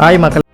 Hi மக்கள்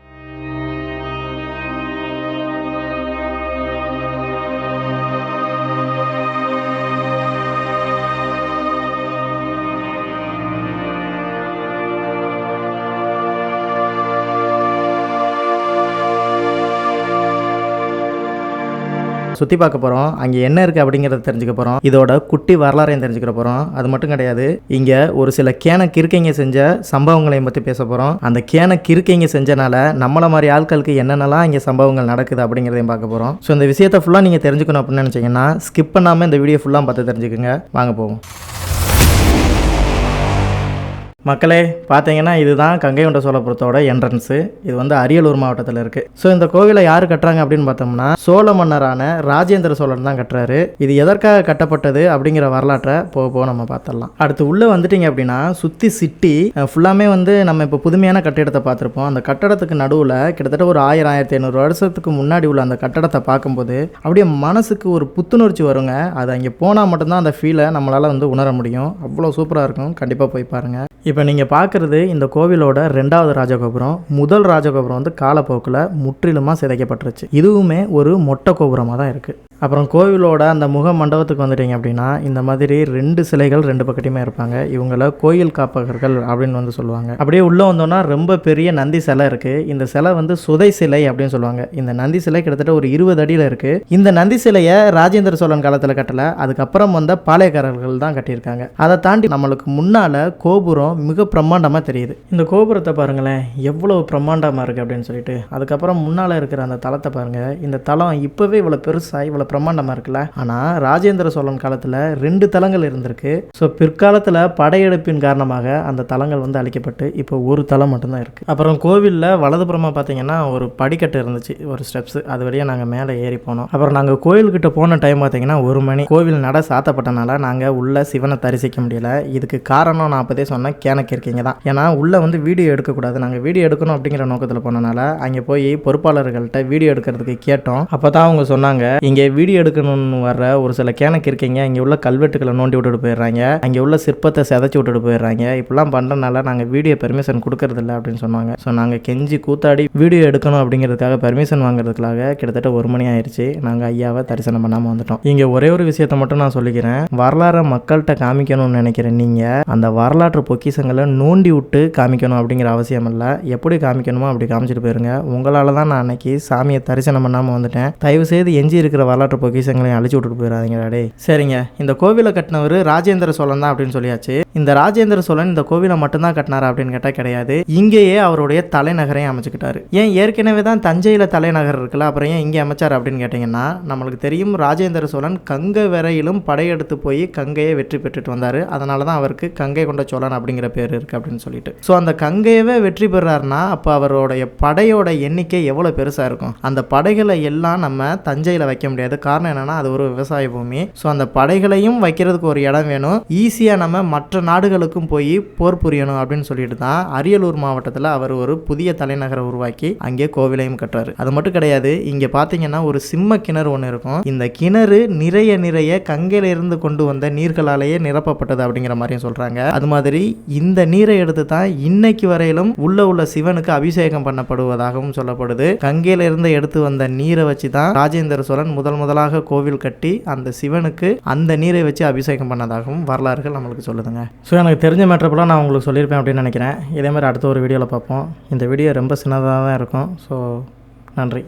சுற்றி பார்க்க போகிறோம் அங்கே என்ன இருக்குது அப்படிங்கிறத தெரிஞ்சுக்க போகிறோம் இதோட குட்டி வரலாறையும் தெரிஞ்சுக்க போகிறோம் அது மட்டும் கிடையாது இங்கே ஒரு சில கேன கிறுக்கைங்க செஞ்ச சம்பவங்களையும் பற்றி பேச போகிறோம் அந்த கேன கிறுக்கைங்க செஞ்சனால நம்மள மாதிரி ஆட்களுக்கு என்னென்னலாம் இங்கே சம்பவங்கள் நடக்குது அப்படிங்கிறதையும் பார்க்க போகிறோம் ஸோ இந்த விஷயத்தை ஃபுல்லாக நீங்கள் தெரிஞ்சுக்கணும் அப்படின்னு நினச்சிங்கன்னா ஸ்கிப் பண்ணாமல் இந்த வீடியோ ஃபுல்லாக பார்த்து தெரிஞ்சுக்கோங்க. வாங்க போவோம். மக்களே பார்த்தீங்கன்னா இதுதான் கங்கை கொண்ட சோழபுரத்தோட என்ட்ரன்ஸு இது வந்து அரியலூர் மாவட்டத்தில் இருக்குது ஸோ இந்த கோவிலை யார் கட்டுறாங்க அப்படின்னு பார்த்தோம்னா சோழ மன்னரான ராஜேந்திர சோழன் தான் கட்டுறாரு. இது எதற்காக கட்டப்பட்டது அப்படிங்கிற வரலாற்றை போக போக நம்ம பார்த்துடலாம். அடுத்து உள்ளே வந்துட்டீங்க அப்படின்னா சுற்றி சிட்டி ஃபுல்லாமே வந்து நம்ம இப்போ புதுமையான கட்டிடத்தை பார்த்துருப்போம். அந்த கட்டடத்துக்கு நடுவில் கிட்டத்தட்ட ஒரு ஆயிரம் ஆயிரத்தி ஐநூறு வருஷத்துக்கு முன்னாடி உள்ள அந்த கட்டடத்தை பார்க்கும்போது அப்படியே மனசுக்கு ஒரு புத்துணர்ச்சி வருங்க. அது அங்கே போனால் மட்டும்தான் அந்த ஃபீலை நம்மளால் வந்து உணர முடியும். அவ்வளோ சூப்பராக இருக்கும். கண்டிப்பாக போய் பாருங்கள் இப்போ நீங்கள் பார்க்குறது இந்த கோவிலோட ரெண்டாவது ராஜகோபுரம். முதல் ராஜகோபுரம் வந்து காலப்போக்கில் முற்றிலுமாக சிதைக்கப்பட்டுருச்சு. இதுவுமே ஒரு மொட்டை கோபுரமாக தான் இருக்குது அப்புறம் கோவிலோட அந்த முக மண்டபத்துக்கு வந்துட்டீங்க அப்படின்னா இந்த மாதிரி ரெண்டு சிலைகள் ரெண்டு பக்கத்தையுமே இருப்பாங்க. இவங்கள கோயில் காப்பகர்கள் அப்படின்னு வந்து சொல்லுவாங்க. அப்படியே உள்ளே வந்தோன்னா ரொம்ப பெரிய நந்தி சிலை இருக்குது இந்த சிலை வந்து சுதை சிலை அப்படின்னு சொல்லுவாங்க. இந்த நந்தி சிலை கிட்டத்தட்ட ஒரு இருபது அடியில் இருக்குது இந்த நந்தி சிலையை ராஜேந்திர சோழன் காலத்தில் கட்டலை. அதுக்கப்புறம் வந்த பாளையக்காரர்கள் தான் கட்டியிருக்காங்க. அதை தாண்டி நம்மளுக்கு முன்னால் கோபுரம் மிக பிரம்மாண்டமாக தெரியுது. இந்த கோபுரத்தை பாருங்களேன் எவ்வளோ பிரம்மாண்டமாக இருக்குது அப்படின்னு சொல்லிட்டு. அதுக்கப்புறம் முன்னால் இருக்கிற அந்த தளத்தை பாருங்கள் இந்த தளம் இப்போவே இவ்வளோ பெருசாக இவ்வளோ பிரம்மாண்டமாக இருக்குல்ல? ஆனால் ராஜேந்திர சோழன் காலத்தில் ரெண்டு தலங்கள் இருந்திருக்கு. ஸோ பிற்காலத்தில் படையெடுப்பின் காரணமாக அந்த தலங்கள் வந்து அழிக்கப்பட்டு இப்போ ஒரு தலம் மட்டும்தான் இருக்குது அப்புறம் கோவிலில் வலதுபுறமாக பார்த்தீங்கன்னா ஒரு படிக்கட்டு இருந்துச்சு ஒரு ஸ்டெப்ஸ் அது வழியாக நாங்கள் மேலே ஏறி போனோம். அப்புறம் நாங்கள் கோயில்கிட்ட போன டைம் பார்த்தீங்கன்னா ஒரு மணி. கோவில் நட சாத்தப்பட்டனால நாங்கள் உள்ள சிவனை தரிசிக்க முடியல. இதுக்கு காரணம் நான் அப்போதே சொன்னேன் கேனக்கு இருக்கீங்க தான். ஏன்னா உள்ளே வந்து வீடியோ எடுக்கக்கூடாது. நாங்கள் வீடியோ எடுக்கணும் அப்படிங்கிற நோக்கத்தில் போனனால அங்கே போய் பொறுப்பாளர்கள்ட்ட வீடியோ எடுக்கிறதுக்கு கேட்டோம். அப்போ தான் அவங்க சொன்னாங்க இங்கே வீடியோ எடுக்கணும்னு வர்ற ஒரு சில கேனக்கு இருக்கீங்க இங்கே உள்ள கல்வெட்டுகளை நோண்டி விட்டுட்டு போயிடுறாங்க அங்கே உள்ள சிற்பத்தை செதைச்சி விட்டுட்டு போயிடுறாங்க. இப்படிலாம் பண்ணுறதுனால நாங்கள் வீடியோ பெர்மிஷன் கொடுக்கறதில்ல அப்படின்னு சொன்னாங்க. ஸோ நாங்கள் கெஞ்சி கூத்தாடி வீடியோ எடுக்கணும் அப்படிங்கிறதுக்காக பெர்மிஷன் வாங்குறதுக்காக கிட்டத்தட்ட ஒரு மணி ஆயிடுச்சு நாங்கள் ஐயாவை தரிசனம் பண்ணாமல் வந்துட்டோம். இங்கே ஒரே ஒரு விஷயத்தை மட்டும் நான் சொல்லிக்கிறேன். வரலாறை மக்கள்கிட்ட காமிக்கணும்னு நினைக்கிறேன் நீங்கள் அந்த வரலாற்று பொக்கிஷங்களை நோண்டி விட்டு காமிக்கணும் அப்படிங்கிற அவசியம் இல்லை. எப்படி காமிக்கணுமோ அப்படி காமிச்சிட்டு போயிருங்க. உங்களால் தான் நான் அன்னைக்கு சாமியை தரிசனம் பண்ணாமல் வந்துட்டேன். தயவு செய்து எஞ்சி இருக்கிற வரலாற்று பொக்கிஷங்களையும் அழிச்சு விட்டுட்டு போயிடாதீங்கடா டே சரிங்க இந்த கோவிலை கட்டினவர் ராஜேந்திர சோழன் தான் அப்படின்னு சொல்லியாச்சு. இந்த ராஜேந்திர சோழன் இந்த கோவிலை மட்டும்தான் கட்டினார் அப்படின்னு கேட்டால் கிடையாது. இங்கேயே அவருடைய தலைநகரையும் அமைச்சுக்கிட்டாரு. ஏன் ஏற்கனவே தான் தஞ்சையில் தலைநகர் இருக்குல்ல அப்புறம் ஏன் இங்கே அமைச்சார் அப்படின்னு கேட்டிங்கன்னா நம்மளுக்கு தெரியும் ராஜேந்திர சோழன் கங்கை வரையிலும் படையெடுத்து போய் கங்கையை வெற்றி பெற்றுட்டு வந்தார். அதனால தான் அவருக்கு கங்கை கொண்ட சோழன் அப்படிங்கிற பேர் இருக்குது அப்படின்னு சொல்லிட்டு. ஸோ அந்த கங்கையவே வெற்றி பெறாருன்னா அப்போ அவருடைய படையோட எண்ணிக்கை எவ்வளோ பெருசாக இருக்கும்? அந்த படைகளை எல்லாம் நம்ம தஞ்சையில் வைக்க முடியாது. காரணம் என்னன்னா அது ஒரு விவசாய பூமி. ஸோ அந்த படைகளையும் வைக்கிறதுக்கு ஒரு இடம் வேணும். ஈஸியாக நம்ம மற்ற நாடுகளுக்கும் போய் போர் புரியணும் அப்படின்னு சொல்லிட்டு தான் அரியலூர் மாவட்டத்தில் அவர் ஒரு புதிய தலைநகரை உருவாக்கி அங்கே கோவிலையும் கட்டுறாரு. அது மட்டும் கிடையாது இங்கே பார்த்தீங்கன்னா ஒரு சிம்ம கிணறு ஒன்று இருக்கும். இந்த கிணறு நிறைய நிறைய கங்கையிலிருந்து கொண்டு வந்த நீர்களாலேயே நிரப்பப்பட்டது அப்படிங்கிற மாதிரியும் சொல்கிறாங்க அது மாதிரி இந்த நீரை எடுத்து தான் இன்னைக்கு வரையிலும் உள்ள உள்ள சிவனுக்கு அபிஷேகம் பண்ணப்படுவதாகவும் சொல்லப்படுது. கங்கையிலிருந்து எடுத்து வந்த நீரை வச்சு தான் ராஜேந்திர சோழன் முதல் முதலாக கோவில் கட்டி அந்த சிவனுக்கு அந்த நீரை வச்சு அபிஷேகம் பண்ணதாகவும் வரலாறுகள் நம்மளுக்கு சொல்லுதுங்க. ஸோ எனக்கு தெரிஞ்ச மேட்டர்பெல்லாம் நான் உங்களுக்கு சொல்லியிருப்பேன் அப்படின்னு நினைக்கிறேன். இதே மாதிரி அடுத்த ஒரு வீடியோவில் பார்ப்போம். இந்த வீடியோ ரொம்ப சின்னதாக தான் இருக்கும். ஸோ நன்றி.